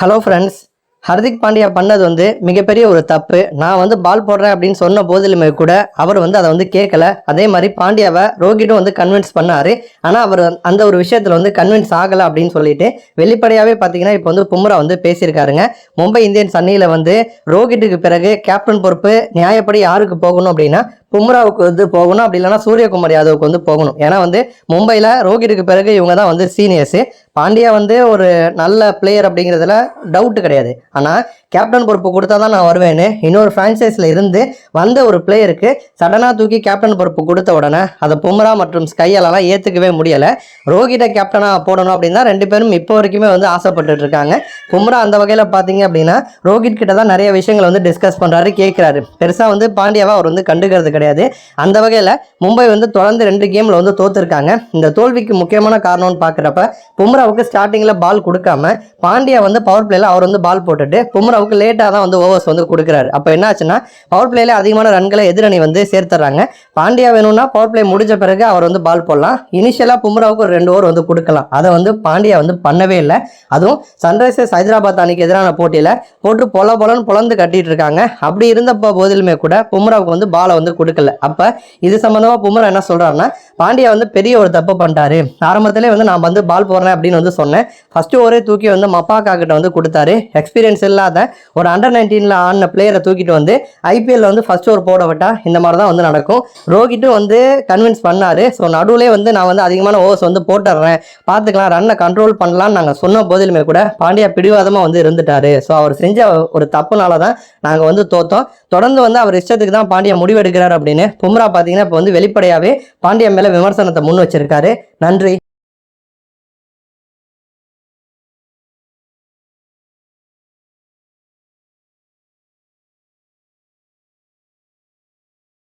Hello friends Hardik Pandya பண்ணது வந்து மிகப்பெரிய ஒரு தப்பு. நான் வந்து பால் போடுறேன் அப்படின்னு சொன்ன போதிலுமே கூட அவர் வந்து அதை வந்து கேட்கல. அதே மாதிரி பாண்டியாவை ரோஹிட்டும் வந்து கன்வின்ஸ் பண்ணார். ஆனால் அவர் அந்த ஒரு விஷயத்தில் வந்து கன்வின்ஸ் ஆகலை அப்படின்னு சொல்லிட்டு வெளிப்படையாகவே பார்த்தீங்கன்னா இப்போ வந்து பும்ரா வந்து பேசியிருக்காருங்க. மும்பை இந்தியன்ஸ் அணியில் வந்து ரோஹிட்டுக்கு பிறகு கேப்டன் பொறுப்பு நியாயப்படி யாருக்கு போகணும் அப்படின்னா பும்ராவுக்கு வந்து போகணும். அப்படி இல்லைன்னா சூரியகுமார் யாதவுக்கு வந்து போகணும். ஏன்னா வந்து மும்பையில் ரோஹிட்டுக்கு பிறகு இவங்க தான் வந்து சீனியர்ஸு பாண்டியா வந்து ஒரு நல்ல பிளேயர் அப்படிங்கிறதுல டவுட்டு கிடையாது. ஆனால் கேப்டன் பொறுப்பு கொடுத்தா தான் நான் வருவேன்னு இன்னொரு ஃப்ரான்ச்சைஸில் இருந்து வந்த ஒரு பிளேயருக்கு சடனாக தூக்கி கேப்டன் பொறுப்பு கொடுத்த உடனே அதை பும்ரா மற்றும் ஸ்கையாலலாம் ஏற்றுக்கவே முடியலை. ரோஹிட்டை கேப்டனாக போடணும் அப்படின்னா ரெண்டு பேரும் இப்போ வரைக்குமே வந்து ஆசைப்பட்டு இருக்காங்க. பும்ரா அந்த வகையில் பார்த்தீங்க அப்படின்னா ரோஹித் கிட்ட தான் நிறைய விஷயங்களை வந்து டிஸ்கஸ் பண்ணுறாரு கேட்குறாரு பெருசாக வந்து பாண்டியாவை அவர் வந்து கண்டுக்கிறது கிடையாது. அந்த வகையில் மும்பை வந்து தொடர்ந்து ரெண்டு கேமில் வந்து தோத்துருக்காங்க. இந்த தோல்விக்கு முக்கியமான காரணம்னு பார்க்குறப்ப பும்ராவுக்கு ஸ்டார்டிங்கில் பால் கொடுக்காம பாண்டியா வந்து பவர் பிளேயில் அவர் வந்து பால் போட்டுட்டு பும்ராவுக்கு லேட்டாக தான் வந்து ஓவர்ஸ் வந்து கொடுக்குறாரு. அப்போ என்னாச்சுன்னா பவர் பிளேயில் அதிகமான ரன்களை எதிரணி வந்து சேர்த்துறாங்க. பாண்டியா வேணும்னா பவர் பிளே முடிஞ்ச பிறகு அவர் வந்து பால் போடலாம். இனிஷியலாக பும்ராவுக்கு ஒரு ரெண்டு ஓவர் வந்து கொடுக்கலாம். அதை வந்து பாண்டியா வந்து பண்ணவே இல்லை. அதுவும் சன்ரைசர்ஸ் ஹைதராபாத் அணிக்கு எதிரான போட்டியில் போட்டு பொல பொலன்னு பொலந்து கட்டிட்டு இருக்காங்க. அப்படி இருந்தப்போ போதிலுமே கூட பும்ராவுக்கு வந்து பாலை வந்து கொடுக்கல. அப்போ இது சம்மந்தமாக பும்ரா என்ன சொல்கிறாருன்னா பாண்டியா வந்து பெரிய ஒரு தப்பு பண்ணிட்டாரு. ஆரம்பத்திலே வந்து நான் வந்து பால் போடுறேன் அப்படின்னு வந்து சொன்னேன். ஃபஸ்ட்டு ஒரே தூக்கி வந்து மப்பாக்கா கிட்ட வந்து கொடுத்தாரு. எக்ஸ்பீரியன்ஸ் இல்லாத ஒரு அண்டர் நைன்டீனில் ஆடின பிளேயரை தூக்கிட்டு வந்து ஐபிஎல்ல வந்து ஃபர்ஸ்ட் ஓவர் போட விட்டா இந்த மாதிரி தான் வந்து நடக்கும். ரோஹிட்டும் வந்து கன்வின்ஸ் பண்ணாரு. ஸோ நடுவுலே வந்து நான் வந்து அதிகமான ஓவர்ஸ் வந்து போட்டுடுறேன். பார்த்துக்கலாம் ரன்னை கண்ட்ரோல் பண்ணலாம்னு நாங்கள் சொன்ன போதிலுமே கூட பாண்டியா பிடிவாதமாக வந்து இருந்துட்டாரு. ஸோ அவர் செஞ்ச ஒரு தப்புனால தான் நாங்கள் வந்து தோத்தோம். தொடர்ந்து வந்து அவர் இஷ்டத்துக்கு தான் பாண்டியா முடிவெடுக்கிறார் அப்படின்னு. பும்ரா பார்த்தீங்கன்னா இப்போ வந்து வெளிப்படையாகவே பாண்டியா மேலே விமர்சனத்தை முன் வச்சிருக்காரு. நன்றி.